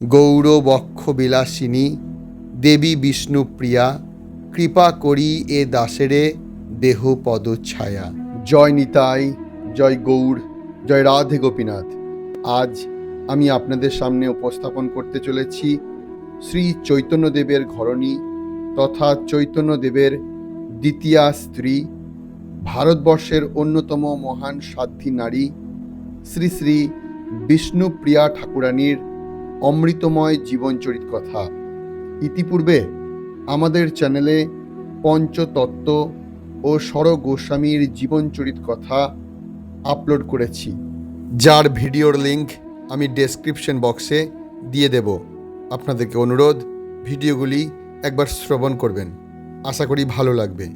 গৌরবক্ষ বিলাসিনী দেবী বিষ্ণুপ্রিয়া, কৃপা করি এ দাসেরে দেহ পদচ্ছায়া জয় নিতাই, জয় গৌড়, জয় রাধে গোপীনাথ। আজ আমি আপনাদের সামনে উপস্থাপন করতে চলেছি শ্রী চৈতন্যদেবের ঘরণী তথা চৈতন্যদেবের দ্বিতীয়া স্ত্রী, ভারতবর্ষের অন্যতম মহান সাধ্বী নারী, শ্রী শ্রী বিষ্ণুপ্রিয়া ঠাকুরানীর অমৃতময় জীবনচরিত কথা। ইতিপূর্বে আমাদের চ্যানেলে পঞ্চতত্ত্ব ও সর গোস্বামীর জীবনচরিত কথা আপলোড করেছি। যার ভিডিওর লিঙ্ক আমি ডেসক্রিপশন বক্সে দিয়ে দেব। আপনাদেরকে অনুরোধ, ভিডিওগুলি একবার শ্রবণ করবেন। আশা করি ভালো লাগবে।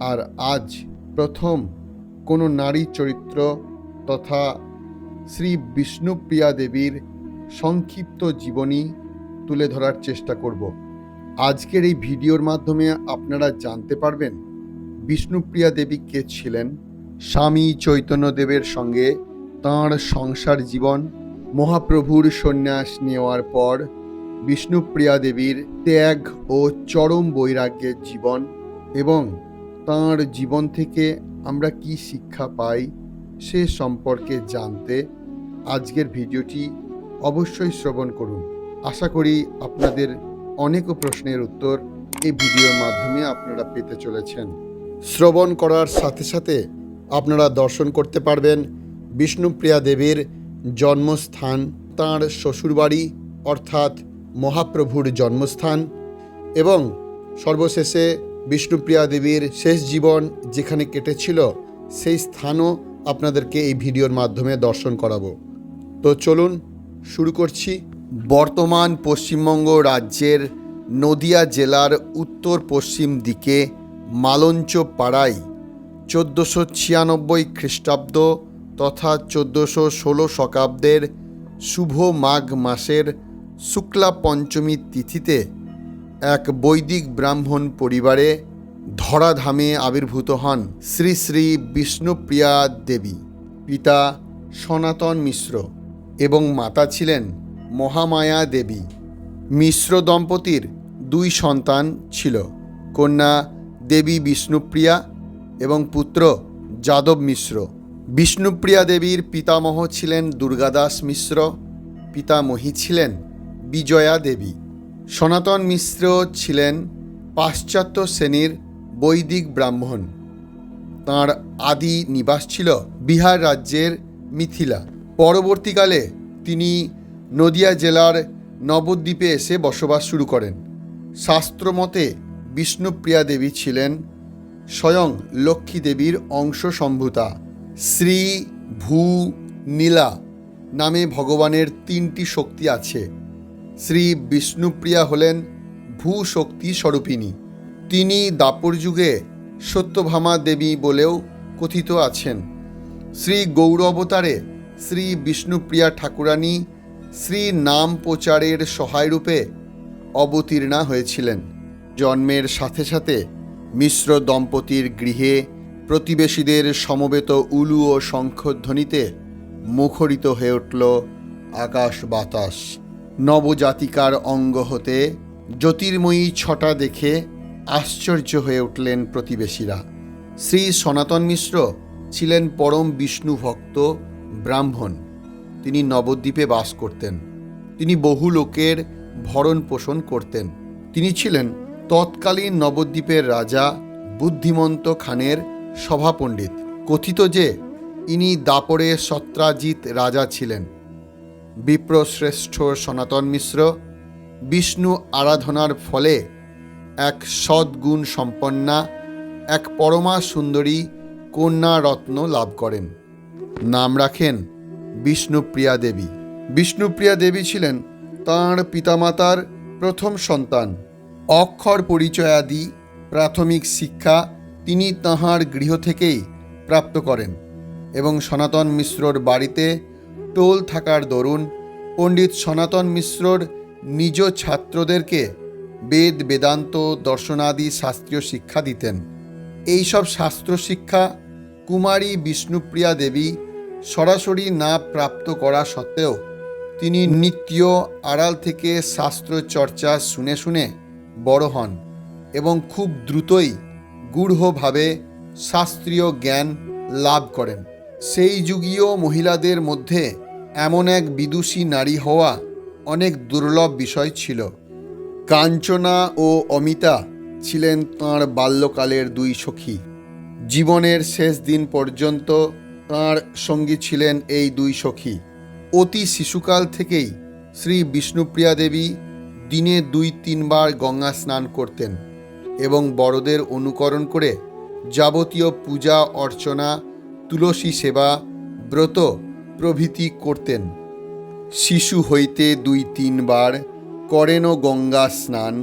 আর আজ প্রথম কোনো নারী চরিত্র তথা শ্রী বিষ্ণুপ্রিয়া দেবীর সংক্ষিপ্ত জীবনী তুলে ধরার চেষ্টা করব। আজকের এই ভিডিওর মাধ্যমে আপনারা জানতে পারবেন বিষ্ণুপ্রিয়া দেবী কে ছিলেন, স্বামী চৈতন্যদেবের সঙ্গে তাঁর সংসার জীবন, মহাপ্রভুর সন্ন্যাস নেওয়ার পর বিষ্ণুপ্রিয়া দেবীর ত্যাগ ও চরম বৈরাগ্যের জীবন এবং তাঁর জীবন থেকে আমরা কি শিক্ষা পাই সে সম্পর্কে জানতে আজকের ভিডিওটি অবশ্যই শ্রবণ করুন। আশা করি আপনাদের অনেক প্রশ্নের উত্তর এই ভিডিওর মাধ্যমে আপনারা পেতে চলেছেন। শ্রবণ করার সাথে সাথে আপনারা দর্শন করতে পারবেন বিষ্ণুপ্রিয়া দেবীর জন্মস্থান, তাঁর শ্বশুরবাড়ি, অর্থাৎ মহাপ্রভুর জন্মস্থান এবং সর্বশেষে বিষ্ণুপ্রিয়া দেবীর শেষ জীবন যেখানে কেটেছিল, সেই স্থানও আপনাদেরকে এই ভিডিওর মাধ্যমে দর্শন করাবো। তো চলুন শুরু করছি বর্তমান পশ্চিমবঙ্গ রাজ্যের নদিয়া জেলার উত্তর পশ্চিম দিকে মালঞ্চ পাড়ায় চোদ্দোশো ছিয়ানব্বই খ্রিস্টাব্দ তথা চোদ্দোশো ষোলো শকাব্দের শুভ মাঘ মাসের শুক্লা পঞ্চমী তিথিতে এক বৈদিক ব্রাহ্মণ পরিবারে ধরাধামে আবির্ভূত হন শ্রী শ্রী বিষ্ণুপ্রিয়া দেবী, পিতা সনাতন মিশ্র। এবং মাতা ছিলেন মহামায়া দেবী। মিশ্র দম্পতির দুই সন্তান ছিল, কন্যা দেবী বিষ্ণুপ্রিয়া এবং পুত্র যাদব মিশ্র। বিষ্ণুপ্রিয়া দেবীর পিতামহ ছিলেন দুর্গাদাস মিশ্র, পিতামহী ছিলেন বিজয়া দেবী। সনাতন মিশ্র ছিলেন পাশ্চাত্য শ্রেণির বৈদিক ব্রাহ্মণ। তাঁর আদি নিবাস ছিল বিহার রাজ্যের মিথিলা। পরবর্তীকালে তিনি নদিয়া জেলার নবদ্বীপে এসে বসবাস শুরু করেন। শাস্ত্রমতে বিষ্ণুপ্রিয়া দেবী ছিলেন স্বয়ং লক্ষ্মী দেবীর অংশ সম্ভূতা। শ্রী ভূ নীলা নামে ভগবানের তিনটি শক্তি আছে। শ্রী বিষ্ণুপ্রিয়া হলেন ভূ শক্তি স্বরূপিণী। তিনি দাপর যুগে সত্যভামা দেবী বলেও কথিত আছেন। শ্রী গৌর অবতারে শ্রী বিষ্ণুপ্রিয়া ঠাকুরানী শ্রী নাম প্রচারের সহায়রূপে অবতীর্ণা হয়েছিলেন। জন্মের সাথে সাথে মিশ্র দম্পতির গৃহে প্রতিবেশীদের সমবেত উলু ও শঙ্খধ্বনিতে মুখরিত হয়ে উঠল আকাশ বাতাস। নবজাতিকার অঙ্গ হতে জ্যোতির্ময়ী ছটা দেখে আশ্চর্য হয়ে উঠলেন প্রতিবেশীরা। শ্রী সনাতন মিশ্র ছিলেন পরম বিষ্ণু ভক্ত ব্রাহ্মণ। তিনি নবদ্বীপে বাস করতেন। তিনি বহু লোকের ভরণ পোষণ করতেন। তিনি ছিলেন তৎকালীন নবদ্বীপের রাজা বুদ্ধিমন্ত খানের সভাপণ্ডিত। কথিত যে, ইনি দাপরে সত্রাজিৎ রাজা ছিলেন। বিপ্রশ্রেষ্ঠ সনাতন মিশ্র বিষ্ণু আরাধনার ফলে এক সদ্গুণ সম্পন্না, এক পরমা সুন্দরী কন্যা রত্ন লাভ করেন। নাম রাখেন বিষ্ণুপ্রিয়া দেবী। বিষ্ণুপ্রিয়া দেবী ছিলেন তাঁর পিতামাতার প্রথম সন্তান। অক্ষর পরিচয়াদি, প্রাথমিক শিক্ষা তিনি তাঁহার গৃহ থেকেই প্রাপ্ত করেন এবং সনাতন মিশ্রর বাড়িতে টোল থাকার দরুন পণ্ডিত সনাতন মিশ্রর নিজ ছাত্রদেরকে বেদ, বেদান্ত, দর্শনাদি, শাস্ত্রীয় শিক্ষা দিতেন। এইসব শাস্ত্র শিক্ষা কুমারী বিষ্ণুপ্রিয়া দেবী সরাসরি না প্রাপ্ত করা সত্ত্বেও তিনি নিত্য আড়াল থেকে শাস্ত্র চর্চা শুনে শুনে বড় হন এবং খুব দ্রুতই গূঢ়ভাবে শাস্ত্রীয় জ্ঞান লাভ করেন। সেই যুগীয় মহিলাদের মধ্যে এমন এক বিদুষী নারী হওয়া অনেক দুর্লভ বিষয় ছিল। কাঞ্চনা ও অমিতা ছিলেন তাঁর বাল্যকালের দুই সখী। জীবনের শেষ দিন পর্যন্ত তাঁর সঙ্গী ছিলেন এই দুই সখী। অতি শিশুকাল থেকেই শ্রী বিষ্ণুপ্রিয়া দেবী দিনে দুই তিনবার গঙ্গা স্নান করতেন এবং বড়দের অনুকরণ করে যাবতীয় পূজা, অর্চনা, তুলসী সেবা, ব্রত প্রভৃতি করতেন। শিশু হইতে দুই তিনবার করেন গঙ্গা স্নান,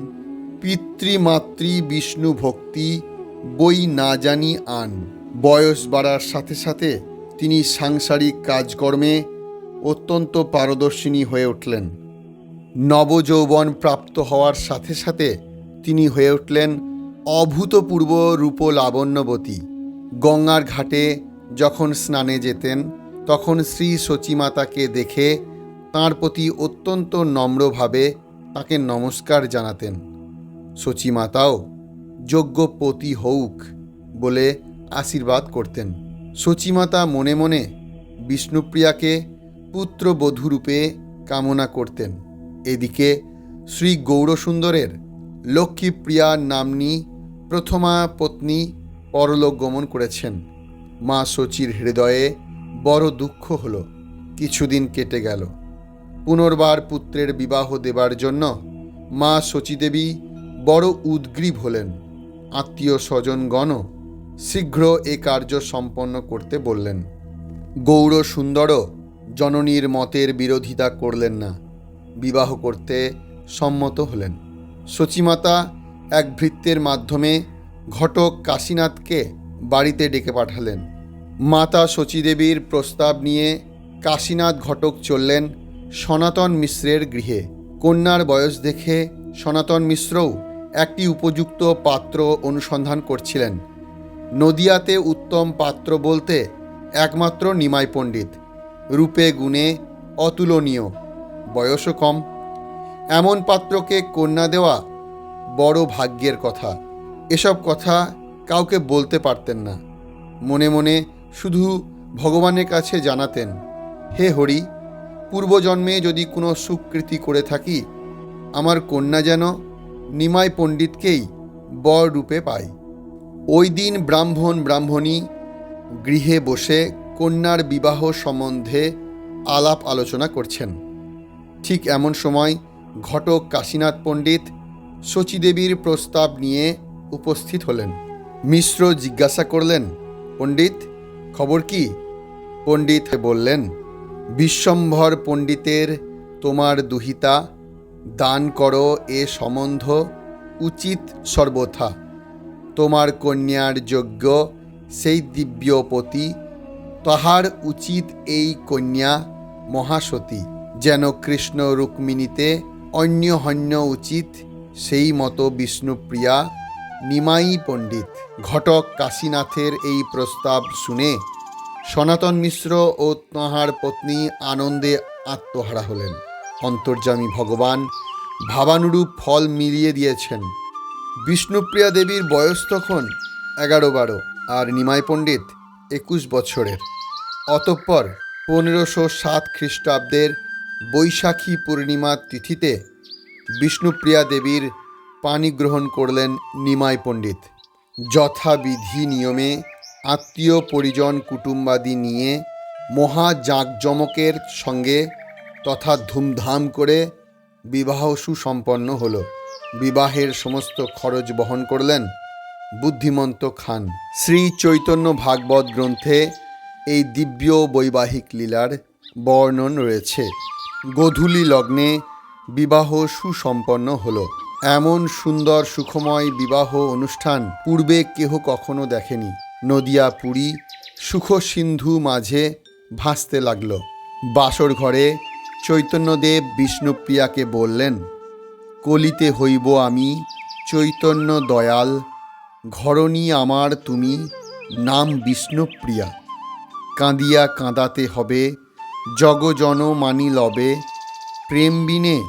পিতৃমাতৃ বিষ্ণু ভক্তি, বই না জানি আন। বয়স বাড়ার সাথে সাথে তিনি সাংসারিক কাজকর্মে অত্যন্ত পারদর্শিনী হয়ে উঠলেন। নবযৌবন প্রাপ্ত হওয়ার সাথে সাথে তিনি হয়ে উঠলেন অভূতপূর্ব রূপ লাবণ্যবতী গঙ্গার ঘাটে যখন স্নানে যেতেন, তখন শ্রী সচিমাতাকে দেখে তাঁর প্রতি অত্যন্ত নম্রভাবে তাকে নমস্কার জানাতেন। সচিমাতাও যোগ্য পতি হউক বলে আশীর্বাদ করতেন। সচিমাতা মনে মনে বিষ্ণুপ্রিয়াকে পুত্রবধূরূপে কামনা করতেন। এদিকে শ্রী গৌরসুন্দরের লক্ষ্মীপ্রিয়া নাম্নী প্রথমা পত্নী পরলোক গমন করেছেন। মা শচীর হৃদয়ে বড় দুঃখ হল, কিছুদিন কেটে গেল। পুনর্বার পুত্রের বিবাহ দেবার জন্য মা শচীদেবী বড় উদ্গ্রীব হলেন। আত্মীয় স্বজনগণ শীঘ্র এ কার্য সম্পন্ন করতে বললেন। গৌর সুন্দরও জননীর মতের বিরোধিতা করলেন না। বিবাহ করতে সম্মত হলেন। সচিমাতা এক ভৃত্যের মাধ্যমে ঘটক কাশীনাথকে বাড়িতে ডেকে পাঠালেন। মাতা শচীদেবীর প্রস্তাব নিয়ে কাশীনাথ ঘটক চললেন সনাতন মিশ্রের গৃহে। কন্যার বয়স দেখে সনাতন মিশ্রও একটি উপযুক্ত পাত্র অনুসন্ধান করছিলেন। নদিয়াতে উত্তম পাত্র বলতে একমাত্র নিমাই পণ্ডিত। রূপে গুণে অতুলনীয়, বয়সও কম। এমন পাত্রকে কন্যা দেওয়া বড় ভাগ্যের কথা। এসব কথা কাউকে বলতে পারতেন না। মনে মনে শুধু ভগবানের কাছে জানাতেন, হে হরি, পূর্বজন্মে যদি কোনো সুকৃতি করে থাকি, আমার কন্যা যেন নিমাই পণ্ডিতকেই বর রূপে পায়। ওই দিন ব্রাহ্মণ ব্রাহ্মণী গৃহে বসে কন্যার বিবাহ সম্বন্ধে আলাপ আলোচনা করছেন। ঠিক এমন সময় ঘটক কাশীনাথ পণ্ডিত শচীদেবীর প্রস্তাব নিয়ে উপস্থিত হলেন। মিশ্র জিজ্ঞাসা করলেন, পণ্ডিত, খবর কি? পণ্ডিত বললেন, বিশ্বম্ভর পণ্ডিতের তোমার দুহিতা দান করো, এ সম্বন্ধ উচিত সর্বথা। তোমার কন্যার যোগ্য সেই দিব্যপতি, তাহার উচিত এই কন্যা মহাসতী। যেন কৃষ্ণ রুক্মিণীতে অন্য হন্য উচিত সেই মতো বিষ্ণুপ্রিয়া, নিমাই পণ্ডিত। ঘটক কাশীনাথের এই প্রস্তাব শুনে সনাতন মিশ্র ও তাঁহার পত্নী আনন্দে আত্মহারা হলেন। অন্তর্যামী ভগবান ভাবানুরূপ ফল মিলিয়ে দিয়েছেন। বিষ্ণুপ্রিয়া দেবীর বয়স তখন এগারো বারো আর নিমাই পণ্ডিত একুশ বছরের। অতঃপর পনেরোশো সাত খ্রিস্টাব্দের বৈশাখী পূর্ণিমা তিথিতে বিষ্ণুপ্রিয়া দেবীর পানি গ্রহণ করলেন নিমাই পণ্ডিত। যথাবিধি নিয়মে আত্মীয় পরিজন কুটুম্বাদি নিয়ে মহা জাঁকজমকের সঙ্গে তথা ধুমধাম করে বিবাহ সুসম্পন্ন হল। বিবাহের সমস্ত খরচ বহন করলেন বুদ্ধিমন্ত খান। শ্রী চৈতন্য ভাগবত গ্রন্থে এই দিব্য বৈবাহিক লীলার বর্ণন রয়েছে। গোধূলি লগ্নে বিবাহ সুসম্পন্ন হল। এমন সুন্দর সুখময় বিবাহ অনুষ্ঠান পূর্বে কেহ কখনো দেখেনি। নদিয়া পুরী সুখ সিন্ধু মাঝে ভাসতে লাগল। বাসর ঘরে চৈতন্যদেব বিষ্ণুপ্রিয়াকে বললেন কলিতে হইব আমি, চৈতন্য দয়াল, ঘরণী আমার তুমি, নাম বিষ্ণুপ্রিয়া। কাঁদিয়া কাঁদাতে হবে, জগজন মানি লবে, প্রেম বিনে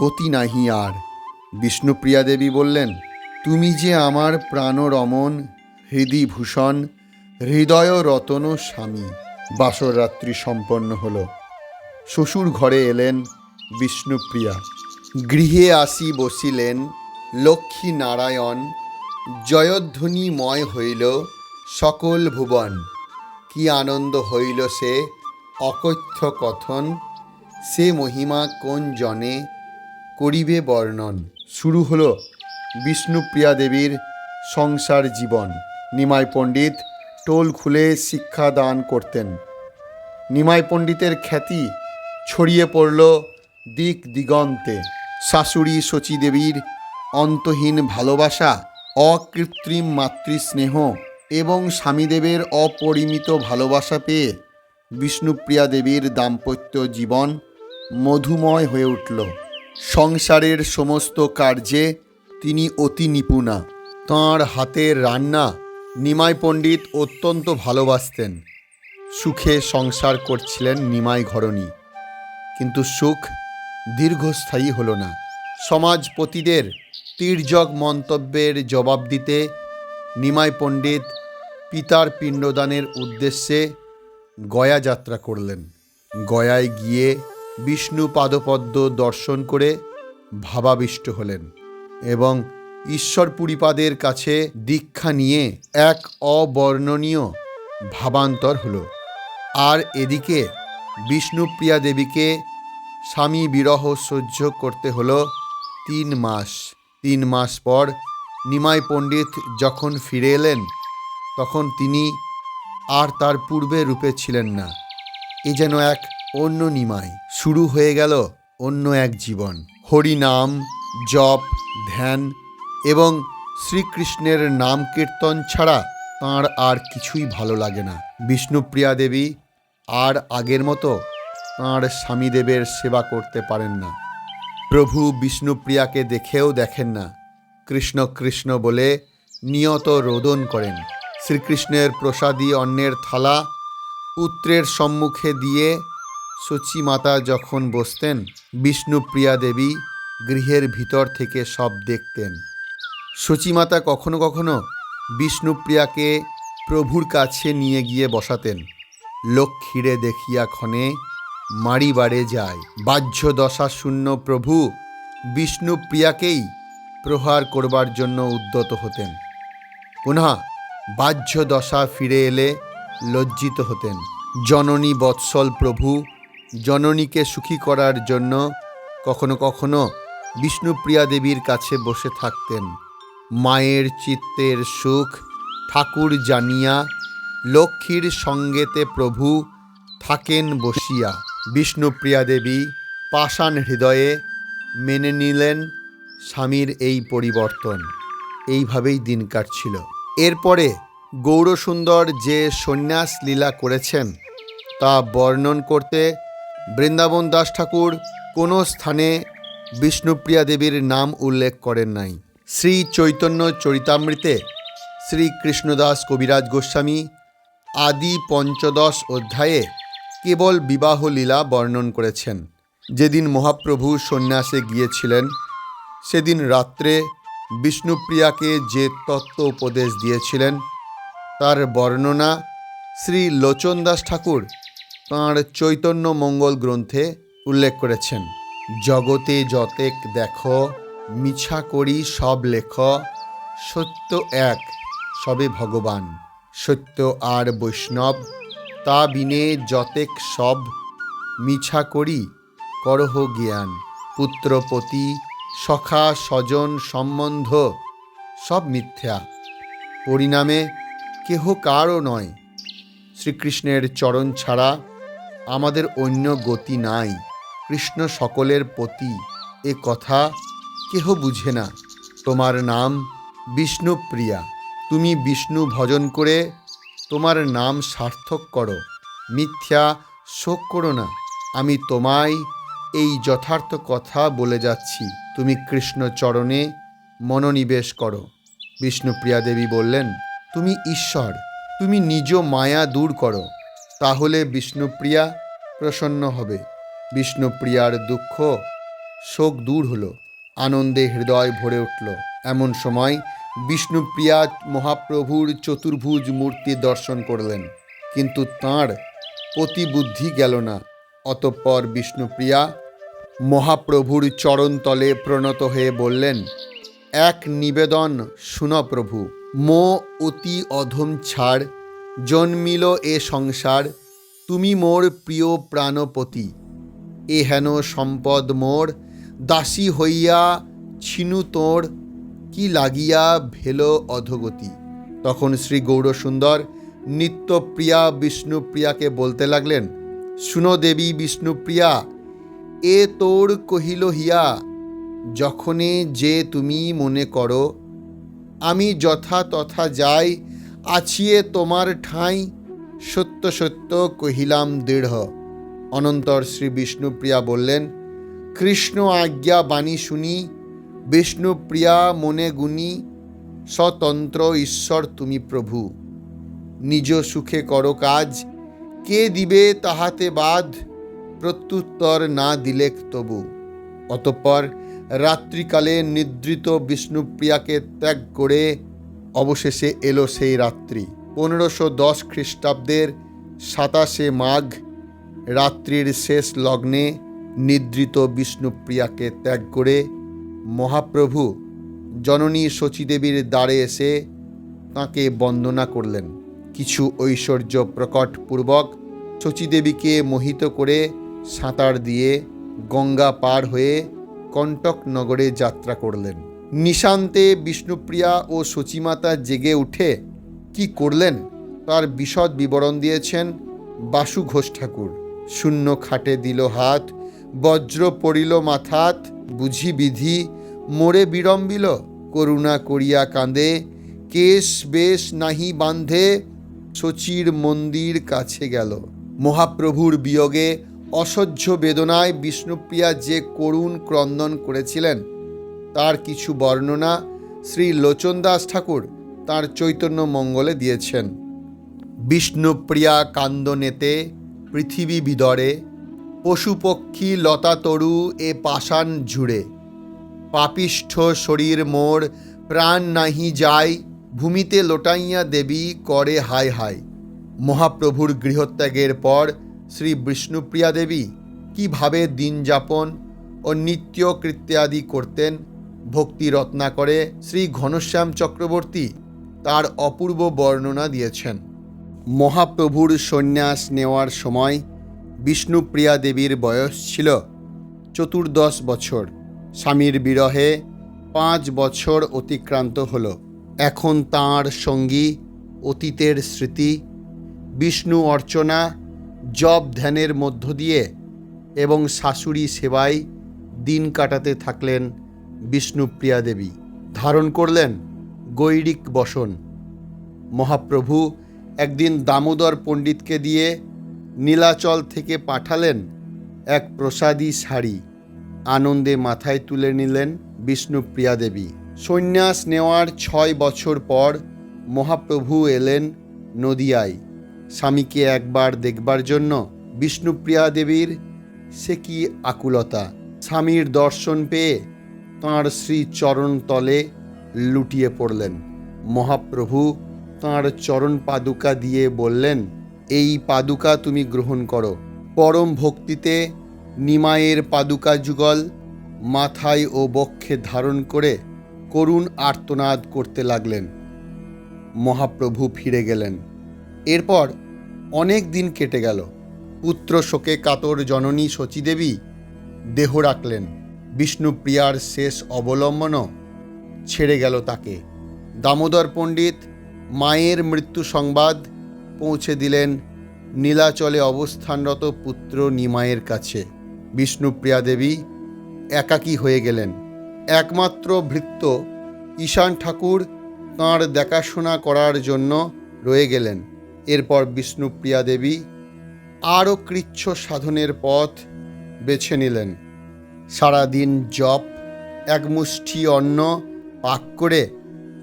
গতি নাহি আর। বিষ্ণুপ্রিয়া দেবী বললেন, তুমি যে আমার প্রাণরমন হৃদিভূষণ হৃদয় রতন স্বামী, বাসর রাত্রি সম্পন্ন হলো। শ্বশুর ঘরে এলেন বিষ্ণুপ্রিয়া। গৃহে আসি বসিলেন লক্ষ্মী নারায়ণ জয়ধ্বনিময় হইল সকল ভুবন। কি আনন্দ হইল সে অকথ্য কথন, সে মহিমা কোন জনে করিবে বর্ণন। শুরু হলো বিষ্ণুপ্রিয়া দেবীর সংসার জীবন। নিমাই পণ্ডিত টোল খুলে শিক্ষা দান করতেন। নিমাই পণ্ডিতের খ্যাতি ছড়িয়ে পড়ল দিক দিগন্তে। শাশুড়ি শচীদেবীর অন্তহীন ভালোবাসা, অকৃত্রিম মাতৃস্নেহ এবং স্বামীদেবের অপরিমিত ভালোবাসা পেয়ে বিষ্ণুপ্রিয়া দেবীর দাম্পত্য জীবন মধুময় হয়ে উঠল। সংসারের সমস্ত কার্যে তিনি অতি নিপুণা। তাঁর হাতের রান্না নিমাই পণ্ডিত অত্যন্ত ভালোবাসতেন। সুখে সংসার করছিলেন নিমাই ঘরণী। কিন্তু সুখ দীর্ঘস্থায়ী হলো না। সমাজপতিদের তীর্যক মন্তব্যের জবাব দিতে নিমাই পণ্ডিত পিতার পিণ্ডদানের উদ্দেশ্যে গয়া যাত্রা করলেন। গয়ায় গিয়ে বিষ্ণু পাদপদ্ম দর্শন করে ভাবাবিষ্ট হলেন এবং ঈশ্বর ঈশ্বরপুরীপাদের কাছে দীক্ষা নিয়ে এক অবর্ণনীয় ভাবান্তর হল। আর এদিকে বিষ্ণুপ্রিয়া দেবীকে স্বামী বিরহ সহ্য করতে হলো তিন মাস। তিন মাস পর নিমাই পণ্ডিত যখন ফিরে এলেন, তখন তিনি আর তার পূর্বে রূপে ছিলেন না। এ যেন এক অন্য নিমাই। শুরু হয়ে গেল অন্য এক জীবন। হরি নাম, জপ, ধ্যান এবং শ্রীকৃষ্ণের নাম কীর্তন ছাড়া তাঁর আর কিছুই ভালো লাগে না। বিষ্ণুপ্রিয়া দেবী আর আগের মতো তাঁর স্বামীদেবের সেবা করতে পারেন না। প্রভু বিষ্ণুপ্রিয়াকে দেখেও দেখেন না। কৃষ্ণ কৃষ্ণ বলে নিয়ত রোদন করেন। শ্রীকৃষ্ণের প্রসাদী অন্নের থালা পুত্রের সম্মুখে দিয়ে মাতা যখন বসতেন, বিষ্ণুপ্রিয়া দেবী গৃহের ভিতর থেকে সব দেখতেন। সচীমাতা কখনো কখনো বিষ্ণুপ্রিয়াকে প্রভুর কাছে নিয়ে গিয়ে বসাতেন। লক্ষ্মীরে দেখিয়া ক্ষণে মারি বাড়ে যায়। বাহ্য দশা শূন্য প্রভু বিষ্ণুপ্রিয়াকেই প্রহার করবার জন্য উদ্যত হতেন। পুনঃ বাহ্য দশা ফিরে এলে লজ্জিত হতেন। জননী বৎসল প্রভু জননীকে সুখী করার জন্য কখনো কখনো বিষ্ণুপ্রিয়া দেবীর কাছে বসে থাকতেন। মায়ের চিত্তের সুখ ঠাকুর জানিয়া লক্ষ্মীর সঙ্গেতে প্রভু থাকেন বসিয়া। বিষ্ণুপ্রিয়া দেবী পাষাণ হৃদয়ে মেনে নিলেন স্বামীর এই পরিবর্তন। এইভাবেই দিন কাটছিল। এরপরে গৌরসুন্দর যে সন্ন্যাস লীলা করেছেন, তা বর্ণন করতে বৃন্দাবন দাস ঠাকুর কোনো স্থানে বিষ্ণুপ্রিয়া দেবীর নাম উল্লেখ করেন নাই। শ্রী চৈতন্য চরিতামৃতে শ্রী কৃষ্ণদাস কবিরাজ গোস্বামী আদি পঞ্চদশ অধ্যায়ে কেবল বিবাহ লীলা বর্ণন করেছেন। যেদিন মহাপ্রভু সন্ন্যাসে গিয়েছিলেন, সেদিন রাত্রে বিষ্ণুপ্রিয়াকে যে তত্ত্ব উপদেশ দিয়েছিলেন, তার বর্ণনা শ্রী লোচনদাস ঠাকুর তাঁর চৈতন্য মঙ্গল গ্রন্থে উল্লেখ করেছেন। জগতে যতেক দেখো, মিছা করি সব লেখ, সত্য এক, সবে ভগবান। সত্য আর বৈষ্ণব তা বিনে যতেক সব মিছা করি, করহ জ্ঞান। পুত্রপতি, সখা, স্বজন, সম্বন্ধ সব মিথ্যা। পরিণামে কেহ কারও নয়। শ্রীকৃষ্ণের চরণ ছাড়া আমাদের অন্য গতি নাই। কৃষ্ণ সকলের পতি, এ কথা কেহ বুঝে না। তোমার নাম বিষ্ণুপ্রিয়া। তুমি বিষ্ণু ভজন করে তোমার নাম সার্থক করো, মিথ্যা শোক করো না। আমি তোমায় এই যথার্থ কথা বলে যাচ্ছি। তুমি কৃষ্ণ চরণে মনোনিবেশ করো। বিষ্ণুপ্রিয়া দেবী বললেন, তুমি ঈশ্বর, তুমি নিজ মায়া দূর করো। তাহলে বিষ্ণুপ্রিয়া প্রসন্ন হবে। বিষ্ণুপ্রিয়ার দুঃখ, শোক দূর হলো। আনন্দে হৃদয় ভরে উঠল। এমন সময় বিষ্ণুপ্রিয়া মহাপ্রভুর চতুর্ভুজ মূর্তি দর্শন করলেন, কিন্তু তাঁর প্রতিবুদ্ধি গেল না। অতঃপর বিষ্ণুপ্রিয়া মহাপ্রভুর চরণতলে প্রণত হয়ে বললেন, এক নিবেদন শুন প্রভু, মো অতি অধম ছাড়, জন্মিল এ সংসার, তুমি মোর প্রিয় প্রাণপতি। এ হেন সম্পদ মোর, দাসী হইয়া ছিনু তোর কি লাগিয়া ভেল অধগতি? তখন শ্রী গৌরসুন্দর নিত্যপ্রিয়া বিষ্ণুপ্রিয়াকে বলতে লাগলেন, শুনো দেবী বিষ্ণুপ্রিয়া, এ তোর কহিল হিয়া, যখনে যে তুমি মনে করো, আমি যথা তথা যাই আছিয়ে তোমার ঠাঁই, সত্য সত্য কহিলাম দৃঢ়। অনন্তর শ্রী বিষ্ণুপ্রিয়া বললেন, কৃষ্ণ আজ্ঞা বাণী শুনি বিষ্ণুপ্রিয়া মনে গুণী, স্বতন্ত্র ঈশ্বর তুমি প্রভু। নিজ সুখে করো কাজ, কে দিবে তাহাতে বাদ প্রত্যুত্তর না দিলে তবু। অতঃপর রাত্রিকালে নিদ্রিত বিষ্ণুপ্রিয়াকে ত্যাগ করে অবশেষে এলো সেই রাত্রি। পনেরোশো দশ খ্রিস্টাব্দের সাতাশে মাঘ, রাত্রির শেষ লগ্নে নিদ্রিত বিষ্ণুপ্রিয়াকে ত্যাগ করে মহাপ্রভু জননী শচীদেবীর দ্বারে এসে তাঁকে বন্দনা করলেন। কিছু ঐশ্বর্য প্রকটপূর্বক শচীদেবীকে মোহিত করে সাঁতার দিয়ে গঙ্গা পার হয়ে কণ্টক নগরে যাত্রা করলেন। নিশান্তে বিষ্ণুপ্রিয়া ও সচিমাতা জেগে উঠে কি করলেন তার বিশদ বিবরণ দিয়েছেন বাসু ঘোষ ঠাকুর। শূন্য খাটে দিল হাত, বজ্র পড়িল মাথাত বুঝি বিধি, মোরে বিড়ম্বিল, করুণা করিয়া কাঁদে, কেশ বেশ নাহি বান্ধে শচীর মন্দির কাছে গেল। মহাপ্রভুর বিয়োগে অসহ্য বেদনায় বিষ্ণুপ্রিয়া যে করুণ ক্রন্দন করেছিলেন, তার কিছু বর্ণনা শ্রী লোচনদাস ঠাকুর তার চৈতন্য মঙ্গলে দিয়েছেন। বিষ্ণুপ্রিয়া কান্দনেতে, পৃথিবী বিদরে পশুপক্ষী লতাতরু এ পাষাণ ঝুড়ে। পাপিষ্ঠ শরীর মোর, প্রাণ নাহি যায়, ভূমিতে লোটাইয়া দেবী করে হায় হায়। মহাপ্রভুর গৃহত্যাগের পর শ্রী বিষ্ণুপ্রিয়া দেবী কীভাবে দিন যাপন ও নিত্য কৃত্যাদি করতেন, ভক্তি রত্না করে শ্রী ঘনশ্যাম চক্রবর্তী তার অপূর্ব বর্ণনা দিয়েছেন। মহাপ্রভুর সন্ন্যাস নেওয়ার সময় বিষ্ণুপ্রিয়া দেবীর বয়স ছিল চতুর্দশ বছর। স্বামীর বিরহে পাঁচ বছর অতিক্রান্ত হল। এখন তাঁর সঙ্গী, অতীতের স্মৃতি, বিষ্ণু অর্চনা, জপ ধ্যানের মধ্য দিয়ে এবং শাশুড়ি সেবায় দিন কাটাতে থাকলেন বিষ্ণুপ্রিয়া দেবী। ধারণ করলেন গৈরিক বসন। মহাপ্রভু একদিন দামোদর পণ্ডিতকে দিয়ে নীলাচল থেকে পাঠালেন এক প্রসাদী শাড়ি। আনন্দে মাথায় তুলে নিলেন বিষ্ণুপ্রিয়া দেবী। সন্ন্যাস নেওয়ার ছয় বছর পর মহাপ্রভু এলেন নদিয়ায়। স্বামীকে একবার দেখবার জন্য বিষ্ণুপ্রিয়া দেবীর সে কি আকুলতা। স্বামীর দর্শন পেয়ে তাঁর শ্রী চরণ তলে লুটিয়ে পড়লেন। মহাপ্রভু তাঁর চরণ পাদুকা দিয়ে বললেন এই পাদুকা তুমি গ্রহণ করো। পরম ভক্তিতে নিমায়ের পাদুকা যুগল মাথায় ও বক্ষে ধারণ করে করুণ আর্তনাদ করতে লাগলেন। মহাপ্রভু ফিরে গেলেন। এরপর অনেক দিন কেটে গেল। পুত্র শোকে কাতর জননী শচীদেবী দেহ রাখলেন। বিষ্ণুপ্রিয়ার শেষ অবলম্বনও ছেড়ে গেল তাকে। দামোদর পণ্ডিত মায়ের মৃত্যু সংবাদ পৌঁছে দিলেন নীলাচলে অবস্থানরত পুত্র নিমায়ের কাছে। বিষ্ণুপ্রিয়া দেবী একাকী হয়ে গেলেন। একমাত্র ভৃত্য ঈশান ঠাকুর তাঁর দেখাশোনা করার জন্য রয়ে গেলেন। এরপর বিষ্ণুপ্রিয়া দেবী আরও কৃচ্ছ সাধনের পথ বেছে নিলেন। সারাদিন জপ এক মুষ্টি অন্ন পাক করে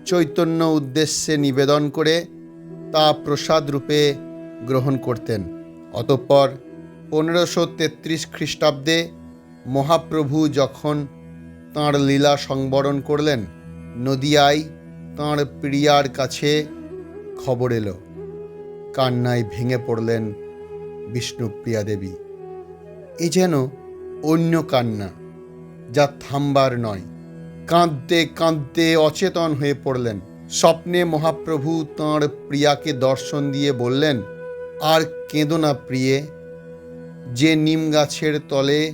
চৈতন্য উদ্দেশ্যে নিবেদন করে তা প্রসাদ রূপে গ্রহণ করতেন। অতঃপর পনেরোশো তেত্রিশ খ্রিস্টাব্দে মহাপ্রভু যখন তাঁর লীলা সংবরণ করলেন, নদিয়ায় তাঁর প্রিয়ার কাছে খবর এলো। কান্নায় ভেঙে পড়লেন বিষ্ণুপ্রিয়া দেবী। এ যেন অন্য কান্না, যা থামবার নয়। কাঁদতে কাঁদতে অচেতন হয়ে পড়লেন। স্বপ্নে মহাপ্রভু তাঁর প্রিয়াকে দর্শন দিয়ে বললেন, আর কেঁদো না প্রিয়ে, যে নিম গাছের তলে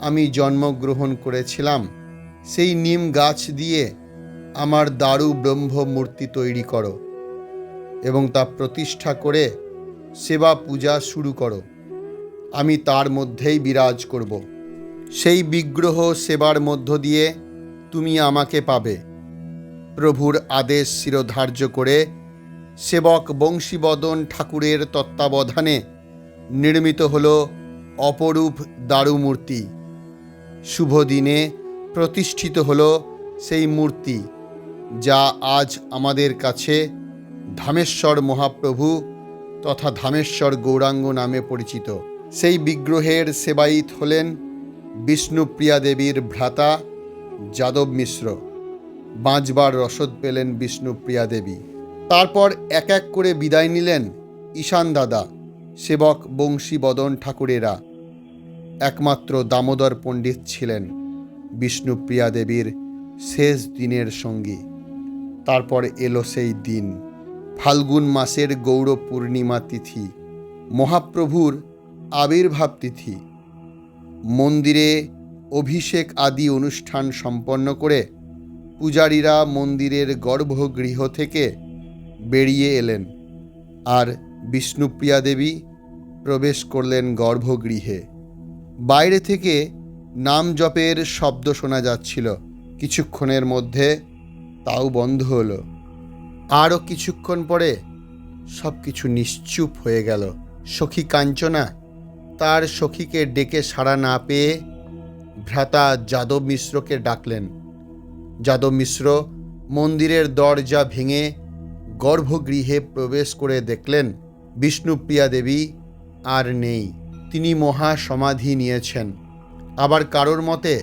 আমি জন্মগ্রহণ করেছিলাম, সেই নিম গাছ দিয়ে আমার দারু ব্রহ্ম মূর্তি তৈরি করো এবং তা প্রতিষ্ঠা করে সেবা পূজা শুরু করো। আমি তার মধ্যেই বিরাজ করব। সেই বিগ্রহ সেবার মধ্য দিয়ে তুমি আমাকে পাবে। প্রভুর আদেশ শিরোধার্য করে সেবক বংশীবদন ঠাকুরের তত্ত্বাবধানে নির্মিত হল অপরূপ দারুমূর্তি। শুভ দিনে প্রতিষ্ঠিত হল সেই মূর্তি, যা আজ আমাদের কাছে ধামেশ্বর মহাপ্রভু তথা ধামেশ্বর গৌরাঙ্গ নামে পরিচিত। সেই বিগ্রহের সেবায়িত হলেন বিষ্ণুপ্রিয়া দেবীর ভ্রাতা যাদব মিশ্র। বাঁচবার রসদ পেলেন বিষ্ণুপ্রিয়া দেবী। তারপর এক এক করে বিদায় নিলেন ঈশান দাদা, সেবক বংশীবদন ঠাকুরেরা। একমাত্র দামোদর পণ্ডিত ছিলেন বিষ্ণুপ্রিয়া দেবীর শেষ দিনের সঙ্গী। তারপর এলো সেই দিন, ফাল্গুন মাসের গৌর পূর্ণিমা তিথি, মহাপ্রভুর আবির্ভাব তিথি। মন্দিরে অভিষেক আদি অনুষ্ঠান সম্পন্ন করে পূজারীরা মন্দিরের গর্ভগৃহ থেকে বেরিয়ে এলেন। আর বিষ্ণুপ্রিয়া দেবী প্রবেশ করলেন গর্ভগৃহে। বাইরে থেকে নাম জপের শব্দ শোনা যাচ্ছিল। কিছুক্ষণের মধ্যে তাও বন্ধ হলো। আরও কিছুক্ষণ পরে সব কিছু নিশ্চুপ হয়ে গেল। সখী কাঞ্চনা তার সখীকে ডেকে সাড়া না পেয়ে ভ্রাতা যাদব মিশ্রকে ডাকলেন যাদব মিশ্র মন্দিরের দরজা ভেঙে গর্ভগৃহে প্রবেশ করে দেখলেন বিষ্ণুপ্রিয়া দেবী আর নেই। তিনি মহা সমাধি নিয়েছেন। আবার কারোর মতে,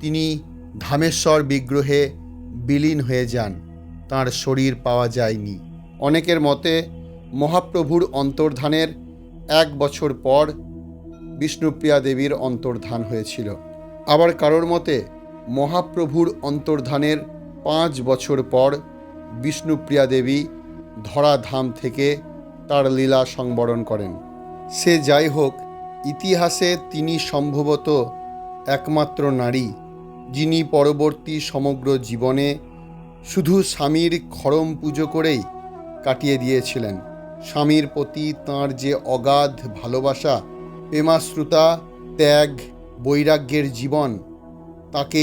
তিনি ধামেশ্বর বিগ্রহে বিলীন হয়ে যান। তার শরীর পাওয়া যায়নি। অনেকের মতে, মহাপ্রভুর অন্তর্ধানের এক বছর পর বিষ্ণুপ্রিয়া দেবীর অন্তর্ধান হয়েছিল। আবার কারোর মতে মহাপ্রভুর অন্তর্ধানের পাঁচ বছর পর বিষ্ণুপ্রিয়া দেবী ধরাধাম থেকে তার লীলা সংবরণ করেন। সে যাই হোক, ইতিহাসে তিনি সম্ভবত একমাত্র নারী, যিনি পরবর্তী সমগ্র জীবনে শুধু স্বামীর খরম পুজো করেই কাটিয়ে দিয়েছিলেন। স্বামীর প্রতি তাঁর যে অগাধ ভালোবাসা, প্রেমাশ্রুতা, ত্যাগ, বৈরাগ্যের জীবন তাকে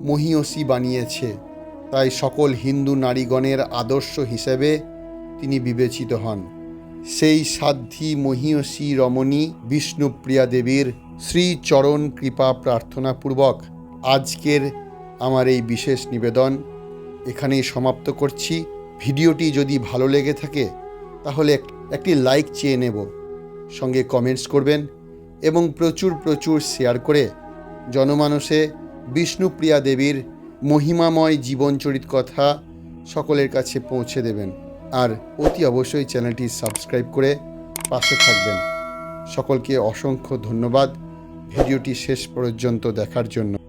মহিয়সী বানিয়েছে। তাই সকল হিন্দু নারীগণের আদর্শ হিসেবে তিনি বিবেচিত হন। সেই সাধ্বী মহিয়সী রমণী বিষ্ণুপ্রিয়া দেবীর শ্রীচরণ কৃপা প্রার্থনাপূর্বক আজকের আমার এই বিশেষ নিবেদন এখানেই সমাপ্ত করছি। ভিডিওটি যদি ভালো লেগে থাকে, তাহলে একটি লাইক চেয়ে নেব, সঙ্গে কমেন্টস করবেন এবং প্রচুর প্রচুর শেয়ার করে জনমানসে বিষ্ণুপ্রিয়া দেবীর মহিমাময় জীবনচরিত কথা সকলের কাছে পৌঁছে দেবেন। আর অতি অবশ্যই চ্যানেলটি সাবস্ক্রাইব করে পাশে থাকবেন। সকলকে অসংখ্য ধন্যবাদ। ভিডিওটি শেষ পর্যন্ত দেখার জন্য।